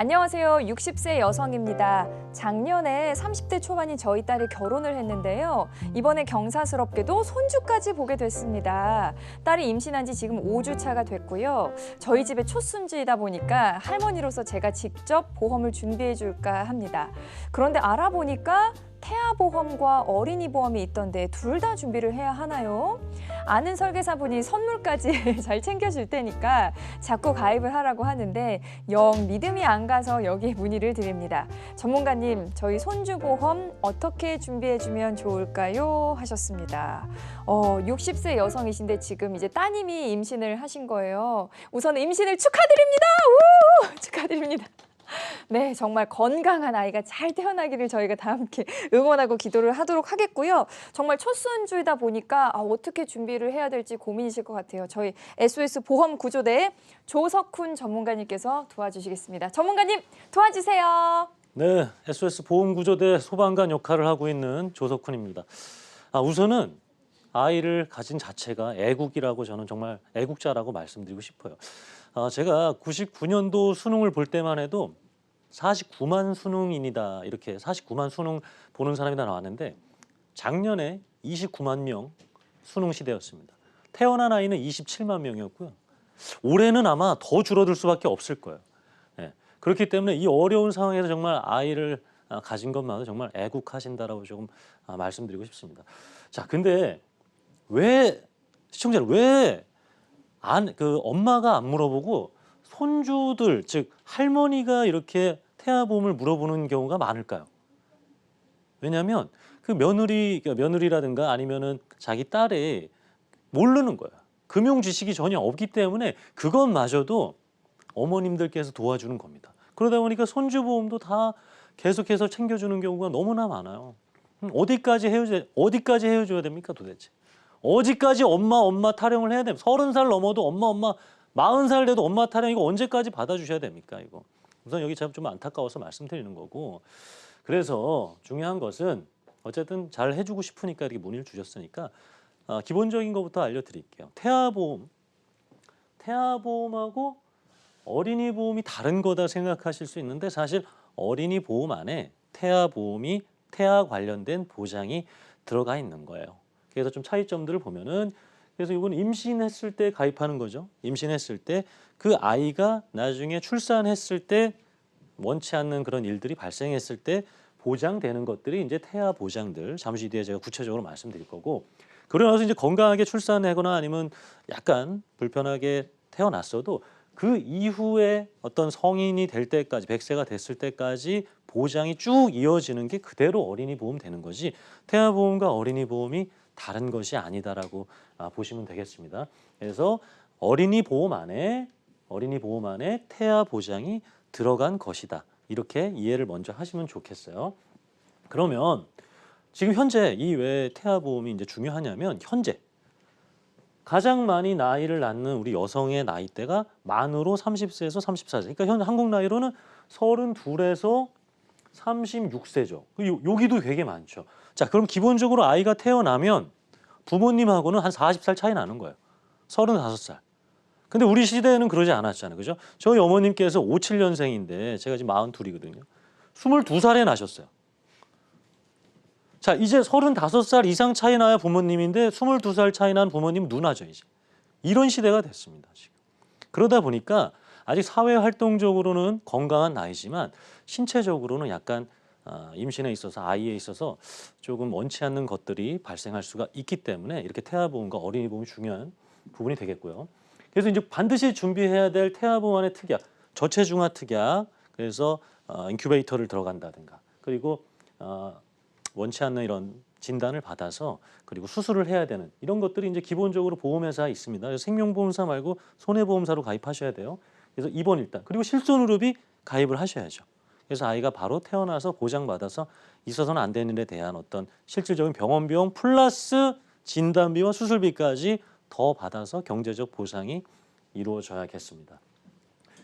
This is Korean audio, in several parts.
안녕하세요. 60세 여성입니다. 작년에 30대 초반인 저희 딸이 결혼을 했는데요. 이번에 경사스럽게도 손주까지 보게 됐습니다. 딸이 임신한 지 지금 5주 차가 됐고요. 저희 집의 초순주이다 보니까 할머니로서 제가 직접 보험을 준비해 줄까 합니다. 그런데 알아보니까 태아보험과 어린이 보험이 있던데 둘 다 준비를 해야 하나요? 아는 설계사분이 선물까지 잘 챙겨줄 테니까 자꾸 가입을 하라고 하는데 영 믿음이 안 가서 여기에 문의를 드립니다. 전문가님, 저희 손주보험 어떻게 준비해주면 좋을까요? 하셨습니다. 어, 60세 여성이신데 지금 이제 따님이 임신을 하신 거예요. 우선 임신을 축하드립니다. 우! 축하드립니다. 네, 정말 건강한 아이가 잘 태어나기를 저희가 다 함께 응원하고 기도를 하도록 하겠고요. 정말 첫순주이다 보니까 아, 어떻게 준비를 해야 될지 고민이실 것 같아요. 저희 SOS 보험 구조대 조석훈 전문가님께서 도와주시겠습니다. 전문가님 도와주세요. 네, SOS 보험 구조대 소방관 역할을 하고 있는 조석훈입니다. 아, 우선은 아이를 가진 자체가 애국이라고 저는 정말 애국자라고 말씀드리고 싶어요. 아, 제가 99년도 수능을 볼 때만 해도 49만 수능인이다 이렇게 49만 수능 보는 사람이 다 나왔는데 작년에 29만 명 수능 시대였습니다. 태어난 아이는 27만 명이었고요. 올해는 아마 더 줄어들 수밖에 없을 거예요. 예. 그렇기 때문에 이 어려운 상황에서 정말 아이를 아, 가진 것만으로 정말 애국하신다라고 조금 아, 말씀드리고 싶습니다. 자, 근데 왜 시청자를 왜 안 그 엄마가 안 물어보고 손주들 즉 할머니가 이렇게 태아보험을 물어보는 경우가 많을까요? 왜냐하면 그 며느리 그러니까 며느리라든가 아니면은 자기 딸이 모르는 거예요. 금융 지식이 전혀 없기 때문에 그것마저도 어머님들께서 도와주는 겁니다. 그러다 보니까 손주 보험도 다 계속해서 챙겨주는 경우가 너무나 많아요. 음, 어디까지 해줘 어디까지 해줘야 됩니까 도대체? 어디까지 엄마 엄마 타령을 해야 됩니까? 서른 살 넘어도 엄마 엄마 마흔 살 돼도 엄마 타령 이거 언제까지 받아주셔야 됩니까 이거? 우선 여기 제가 좀 안타까워서 말씀드리는 거고 그래서 중요한 것은 어쨌든 잘 해주고 싶으니까 이렇게 문의를 주셨으니까 아, 기본적인 것부터 알려드릴게요. 태아보험, 태아보험하고 어린이 보험이 다른 거다 생각하실 수 있는데 사실 어린이 보험 안에 태아 보험이 태아 관련된 보장이 들어가 있는 거예요. 그래서 좀 차이점들을 보면은 그래서 이건 임신했을 때 가입하는 거죠. 임신했을 때 그 아이가 나중에 출산했을 때 원치 않는 그런 일들이 발생했을 때 보장되는 것들이 이제 태아 보장들 잠시 뒤에 제가 구체적으로 말씀드릴 거고 그러고 나서 이제 건강하게 출산하거나 아니면 약간 불편하게 태어났어도 그 이후에 어떤 성인이 될 때까지 100세가 됐을 때까지 보장이 쭉 이어지는 게 그대로 어린이 보험 되는 거지 태아 보험과 어린이 보험이 다른 것이 아니다라고 아, 보시면 되겠습니다. 그래서 어린이 보험 안에 어린이 보험 안에 태아 보장이 들어간 것이다. 이렇게 이해를 먼저 하시면 좋겠어요. 그러면 지금 현재 이 왜 태아 보험이 이제 중요하냐면 현재 가장 많이 나이를 낳는 우리 여성의 나이대가 만으로 30세에서 34세. 그러니까 현 한국 나이로는 32에서 36세죠. 여기도 되게 많죠. 자, 그럼 기본적으로 아이가 태어나면 부모님하고는 한 40살 차이 나는 거예요. 35살. 근데 우리 시대에는 그러지 않았잖아요. 그죠? 저희 어머님께서 57년생인데 제가 지금 42이거든요. 22살에 나셨어요. 자, 이제 35살 이상 차이 나야 부모님인데 22살 차이 난 부모님 누나죠, 이제. 이런 시대가 됐습니다, 지금. 그러다 보니까 아직 사회 활동적으로는 건강한 나이지만 신체적으로는 약간 아, 임신에 있어서 아이에 있어서 조금 원치 않는 것들이 발생할 수가 있기 때문에 이렇게 태아보험과 어린이 보험이 중요한 부분이 되겠고요. 그래서 이제 반드시 준비해야 될 태아보험안의 특약, 저체중아 특약, 그래서 어, 인큐베이터를 들어간다든가, 그리고 어, 원치 않는 이런 진단을 받아서 그리고 수술을 해야 되는 이런 것들이 이제 기본적으로 보험회사에 있습니다. 생명보험사 말고 손해보험사로 가입하셔야 돼요. 그래서 입원 일단 그리고 실손의료비 가입을 하셔야죠. 그래서 아이가 바로 태어나서 보장받아서 있어서는 안 되는 데 대한 어떤 실질적인 병원 비용 플러스 진단비와 수술비까지 더 받아서 경제적 보상이 이루어져야겠습니다.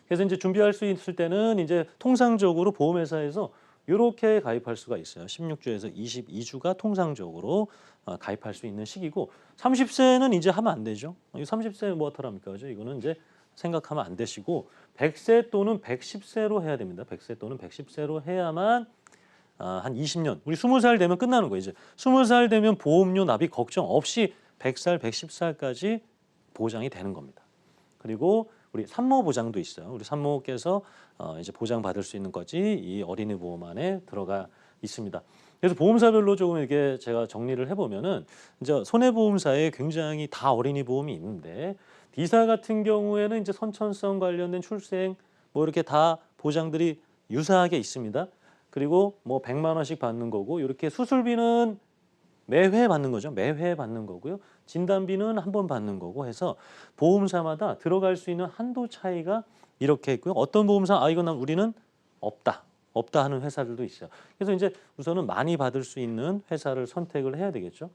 그래서 이제 준비할 수 있을 때는 이제 통상적으로 보험회사에서 이렇게 가입할 수가 있어요. 16주에서 22주가 통상적으로 어, 가입할 수 있는 시기고 30세는 이제 하면 안 되죠. 30세 뭐 어떡합니까? 그죠? 이거는 이제 생각하면 안 되시고 100세 또는 110세로 해야 됩니다. 100세 또는 110세로 해야만 아, 한 20년, 우리 20살 되면 끝나는 거예요. 이제 20살 되면 보험료 납입 걱정 없이 100살, 110살까지 보장이 되는 겁니다. 그리고 우리 산모 보장도 있어요. 우리 산모께서 어, 이제 보장 받을 수 있는 것이 이 어린이 보험 안에 들어가 있습니다. 그래서 보험사별로 조금 이렇게 제가 정리를 해보면은 이제 손해보험사에 굉장히 다 어린이 보험이 있는데 디사 같은 경우에는 이제 선천성 관련된 출생 뭐 이렇게 다 보장들이 유사하게 있습니다. 그리고 뭐 100만 원씩 받는 거고 이렇게 수술비는 매회 받는 거죠. 매회 받는 거고요. 진단비는 한 번 받는 거고 해서 보험사마다 들어갈 수 있는 한도 차이가 이렇게 있고요. 어떤 보험사 아 이건 우리는 없다. 없다 하는 회사들도 있어요. 그래서 이제 우선은 많이 받을 수 있는 회사를 선택을 해야 되겠죠.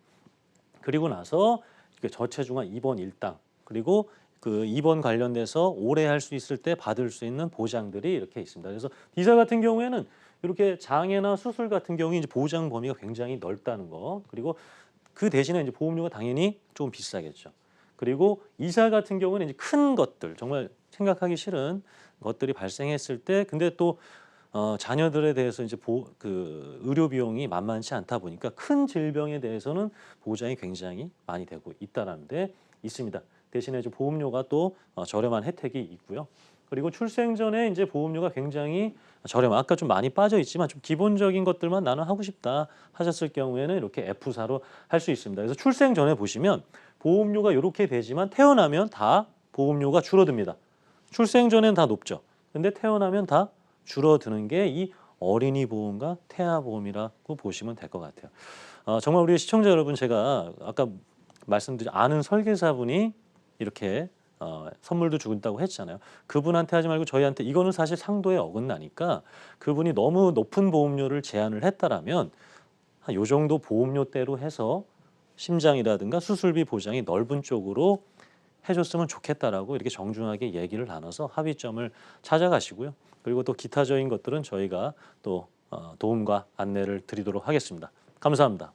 그리고 나서 그 저체중아 입원 일당 그리고 그 입원 관련돼서 오래 할 수 있을 때 받을 수 있는 보장들이 이렇게 있습니다. 그래서 디사 같은 경우에는 이렇게 장애나 수술 같은 경우에 이제 보장 범위가 굉장히 넓다는 거 그리고 그 대신에 이제 보험료가 당연히 조금 비싸겠죠. 그리고 이사 같은 경우는 이제 큰 것들 정말 생각하기 싫은 것들이 발생했을 때 근데 또 어, 자녀들에 대해서 이제 보, 그 의료 비용이 만만치 않다 보니까 큰 질병에 대해서는 보장이 굉장히 많이 되고 있다라는 데 있습니다. 대신에 이제 보험료가 또 어, 저렴한 혜택이 있고요. 그리고 출생 전에 이제 보험료가 굉장히 저렴. 아까 좀 많이 빠져 있지만 좀 기본적인 것들만 나는 하고 싶다 하셨을 경우에는 이렇게 F사로 할 수 있습니다. 그래서 출생 전에 보시면 보험료가 이렇게 되지만 태어나면 다 보험료가 줄어듭니다. 출생 전엔 다 높죠. 근데 태어나면 다 줄어드는 게 이 어린이 보험과 태아 보험이라고 보시면 될 것 같아요. 어, 정말 우리 시청자 여러분 제가 아까 말씀드린 아는 설계사분이 이렇게 어, 선물도 주겠다고 했잖아요. 그분한테 하지 말고 저희한테 이거는 사실 상도에 어긋나니까 그분이 너무 높은 보험료를 제한을 했다라면 한요 정도 보험료대로 해서 심장이라든가 수술비 보장이 넓은 쪽으로 해줬으면 좋겠다라고 이렇게 정중하게 얘기를 나눠서 합의점을 찾아가시고요. 그리고 또 기타적인 것들은 저희가 또 어, 도움과 안내를 드리도록 하겠습니다. 감사합니다.